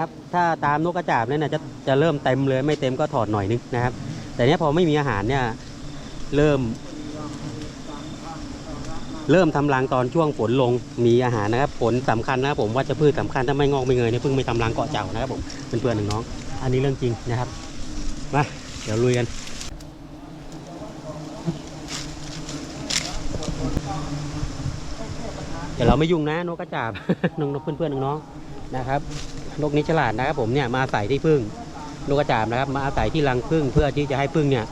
ครับถ้าตามนกกระจาบเนี่ยนะจะจะเริ่มเต็มเลยไม่เต็มก็ถอดหน่อยนึงนะครับ แต่เนี้ยพอไม่มีอาหารเนี่ยเริ่ม เริ่มทำรังตอนช่วงฝนลงมีอาหารนะครับผลสำคัญนะครับผมว่าจะพืชสำคัญถ้าไม่งอกไม่เงยเนี่ยเพิ่งไม่ทำรังเกาะเจ้านะครับผมเป็นเพื่อนหนึ่งน้องอันนี้เรื่องจริงนะครับมาเดี๋ยวลุยกันเดี๋ยวเราไม่ยุ่งนะนกกระจาบ น้องๆเพื่อนๆน้องๆนะครับ นกนี้ฉลาดนะครับ ผมเนี่ยมาอาศัยที่พึ่งนกกระจาบนะครับ มาอาศัยที่รังพึ่งเพื่อที่จะให้พึ่งเนี่ย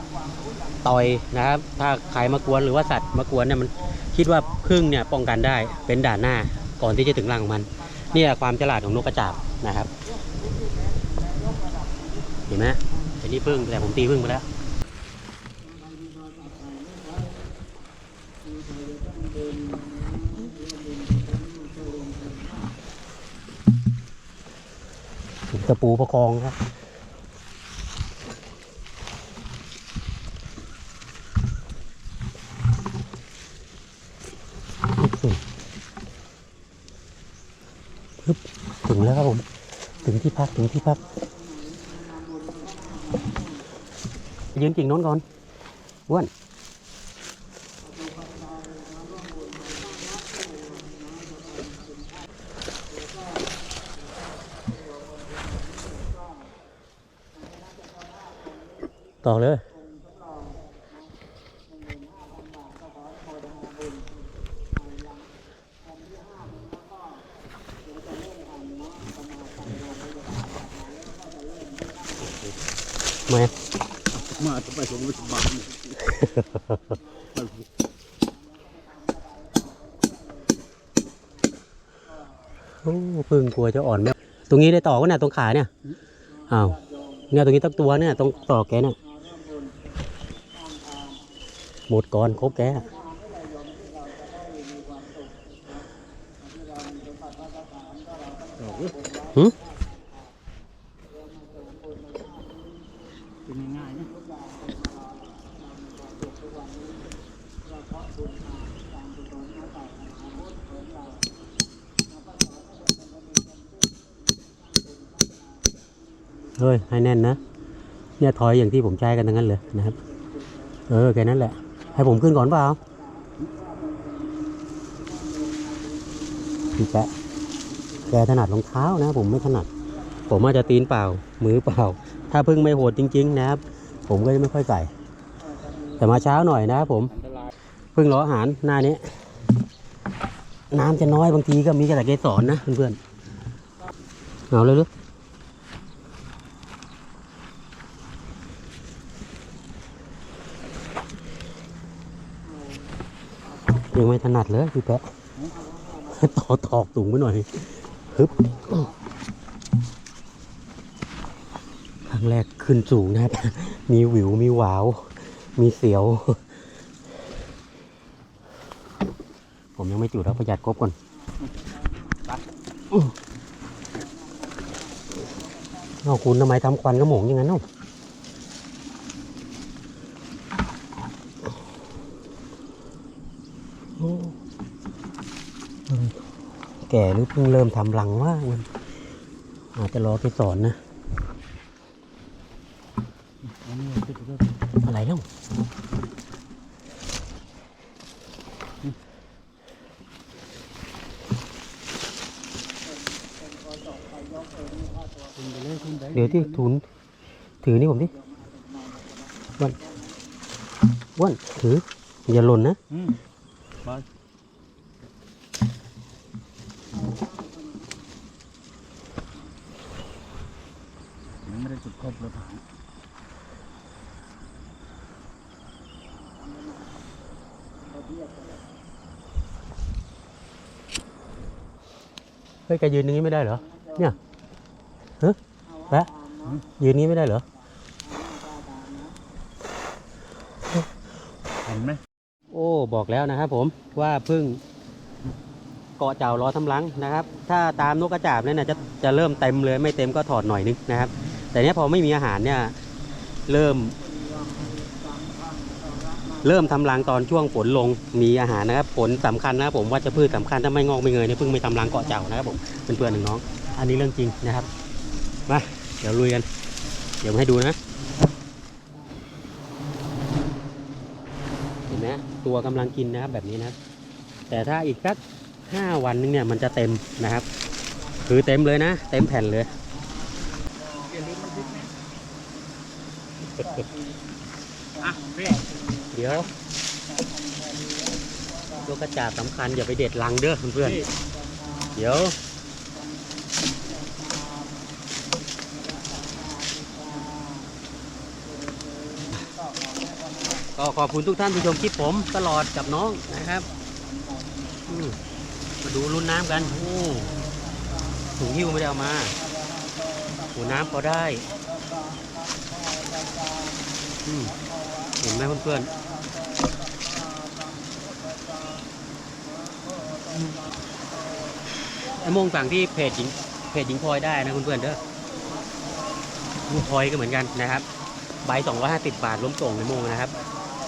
ต่อยนะครับ ถ้าใครมากวนหรือว่าสัตว์มากวนเนี่ยมันคิดว่าพึ่งเนี่ยป้องกันได้เป็นด่านหน้าก่อนที่จะถึงรังของมันนี่แหละความฉลาดของนกกระจาบนะครับ เห็นไหมเป็นนี่พึ่งแต่ผมตีพึ่งไปแล้ว ตะปูประคองครับถึงแล้วครับผม ถึงที่พักถึงที่พัก ยืนกิ่งโน้นก่อนอ้วน ต่อเลยมามาทำไมผมไม่สบายโอ้พึ่งกลัวจะอ่อนไหมตรงนี้ได้ต่อก็น่ะตรงขาเนี่ย อ้าว เนี่ยตรงนี้ตั้งตัวเนี่ยตรงต่อแกเนี่ย หมดก่อนครบแกหืมเป็นง่ายๆนะเฮ้ยให้แน่นนะ เนี่ยถอยอย่างที่ผมใช้กันทั้งนั้นเลยนะครับ เออ แค่นั้นแหละ ให้ผมขึ้นก่อนเปล่าพี่แปะแกถนัดรองเท้านะ ผมไม่ถนัด ผมอาจจะตีนเปล่า มือเปล่า ถ้าพึ่งไม่โหดจริง ๆ นะครับ ผมก็จะไม่ค่อยใส่แต่มาเช้าหน่อยนะครับผมพึ่งรออาหารหน้านี้ น้ำจะน้อยบางทีก็มีแต่เกสรนะเพื่อนๆเอาเลยหรื ยังไม่ถนัดเลยพี่แปะต่อตอกสูงไปหน่อยฮึบครั้งแรกขึ้นสูงนะครับ มีหวิว มีหวาว มีเสียว ผมยังไม่จุดแล้วประหยัดกบก่อนน้อเอาคุณทำไมทำควันกระหมงอย่างนั้นเนาะโอ้เพิ่ง แก่หรือเพิ่งเริ่มทำรังว่ามันอาจจะรอไปสอนนะ อะไรเล่าคุณไปเดี๋ยวที่ทุนถือนี่ผมดิวันวันถือ อย่าหล่นนะมไปยังไม่ได้ จุดครบเลยผ่านเฮ้ยแกยืนอย่างนี้ไม่ได้เหรอ เนี่ยเฮ้ยแปะยืนนี้ไม่ได้เหรอ เห็นไหม โอ้ บอกแล้วนะครับผม ว่าพึ่งเกาะเจ้ารอทำรังนะครับ ถ้าตามนกกระจาบเนี่ยนะจะจะเริ่มเต็มเลยไม่เต็มก็ถอดหน่อยนึงนะครับ แต่เนี้ยพอไม่มีอาหารเนี่ยเริ่ม เริ่มทำรังตอนช่วงฝนลงมีอาหารนะครับผลสำคัญนะครับผมว่าจะพืชสำคัญถ้าไม่งอกไม่เงยเนี่ยพึ่งไม่ทำรังเกาะเจ้านะครับผมเป็นเพื่อนหนึ่งน้อง อันนี้เรื่องจริงนะครับมาเดี๋ยวลุยกัน เดี๋ยวมให้ดูนะเห็นไหมตัวกำลังกินนะครับแบบนี้นะครับ แต่ถ้าอีกสักห้าวันนึงเนี่ยมันจะเต็มนะครับ คือเต็มเลยนะ เต็มแผ่นเลย อะพี่เดี๋ยว ตัวกระจาบสำคัญอย่าไปเด็ดรังเด้อเพื่อนๆ เดี๋ยว ก็ขอบคุณทุกท่านที่ชมคลิปผมตลอดกับน้องนะครับมาดูรุ่นน้ำกันโอ้ถุงหิ้วไม่ได้เอามาหูน้ำพอได้ เห็นไหมเพื่อนๆไอ้โมงสั่งที่เพจหญิงเพจหญิงพลอยได้นะเพื่อนๆเด้อลูกพลอยก็เหมือนกันนะครับ ใบ250บาทรวมส่งในโมงนะครับ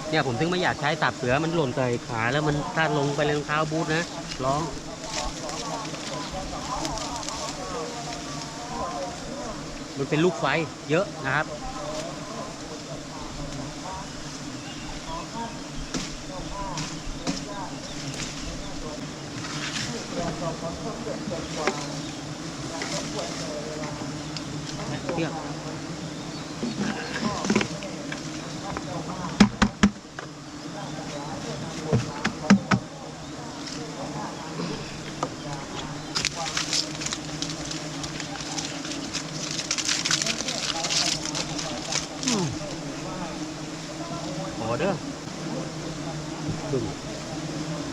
เนี่ยผมถึงไม่อยากใช้ตับเสือมันหล่นใส่ขาแล้วมันถ้าลงไปในรองเท้าบูทนะร้องมันเป็นลูกไฟเยอะนะครับ เที่ยงเด้อ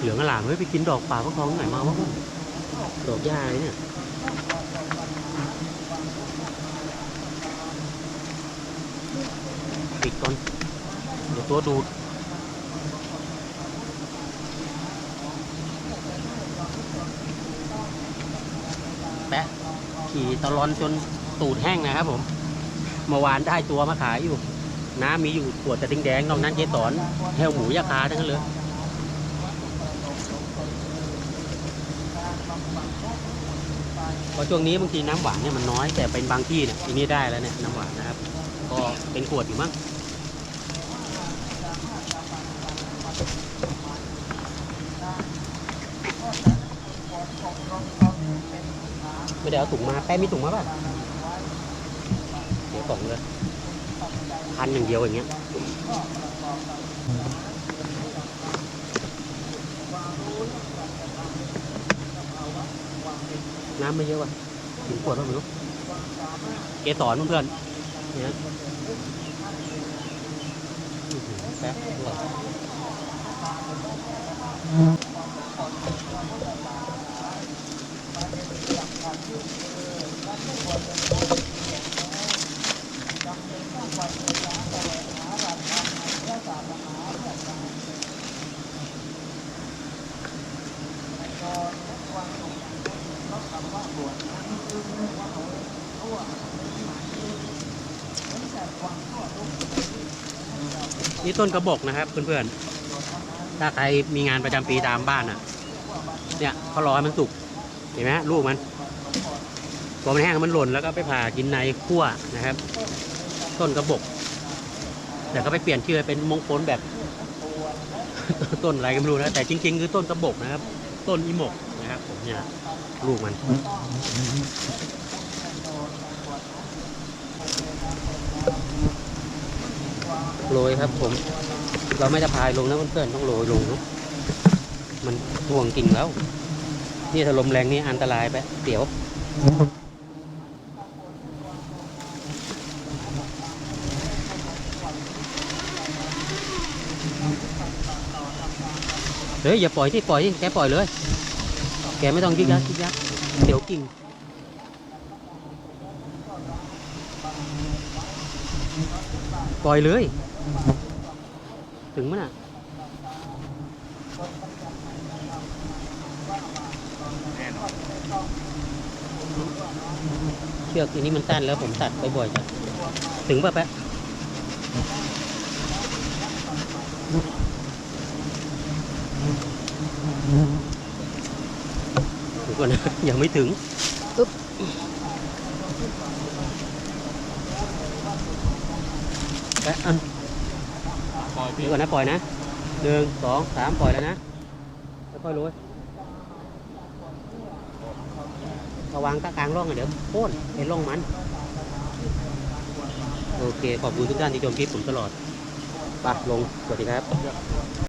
เหลืองอลามเฮ้ยไปกินดอกป่าก็ท้องไหนมาวะพวกดอกหญ้าเนี่ย ปิดก่อนเดี๋ยวตัวดูดแปะขี่ตะลอนจนตูดแห้งนะครับผมเมื่อวานได้ตัวมาขายอยู่ น้ำมีอยู่ขวดแต่ติงแดงนอกนั้นเจสอนแฮวหมูยาคาทั้งนั้นเลยเพราะช่วงนี้บางทีน้ำหวานเนี่ยมันน้อยแต่เป็นบางที่เนี่ยทีนี้ได้แล้วเนี่ยน้ำหวานนะครับ ก็เป็นขวดอยู่มั้ง ไม่ได้เอาถุงมาแป้มีถุงมาป่ะเดี๋ยวกล่องเลยพันอย่างเดียวอย่างเงี้ยน้ำไม่เยอะว่ะถึงขวดแล้วม่รู้เกสรเพื่อนๆเนี่ยอื้อหือแป๊บ นี่ต้นกระบอกนะครับ เพื่อนๆ ถ้าใครมีงานประจำปีตามบ้านอะ เนี่ยเขารอให้มันสุก เห็นไหมลูกมันพอมันแห้งมันหล่นแล้วก็ไปผ่ากินในขั้วนะครับ ต้นกระบอกแต่ก็ไปเปลี่ยนชื่อเป็นมงคลแบบ ต้นอะไรก็ไม่รู้นะแต่จริง ๆ คือต้นกระบอกนะครับ ต้นอิหมก นะครับผมเนี่ยลูกมันโรยครับผม เราไม่จะพายลงนะเพื่อนๆต้องโรยลงเนอะมันห่วงกิ่งแล้ว นี่ถ้าลมแรงนี่อันตรายไปเดี๋ยวเฮ้ยอย่าปล่อยที่ปล่อยที่แกปล่อยเลย แกไม่ต้องยึกยักยึกยักเดี๋ยวกิ่งปล่อยเลย ถึงมั้ยน่ะเชือกอันนี้มันสั้นแล้วผมตัดไปบ่อยจังถึงป่ะแปะ ก่อนนะ ยังไม่ถึงปึ๊บแป๊อันอยพี่เดี๋ยวก่อนนะปล่อยนะหนึ่งสองสามปล่อยแล้วนะค่อยๆโรระวังตะกลางร่องอะเดี๋ยวโค่นเห็นร่องมัน โอเค ขอบคุณทุกท่านที่ชมคลิปผมตลอดไปลง สวัสดีครับ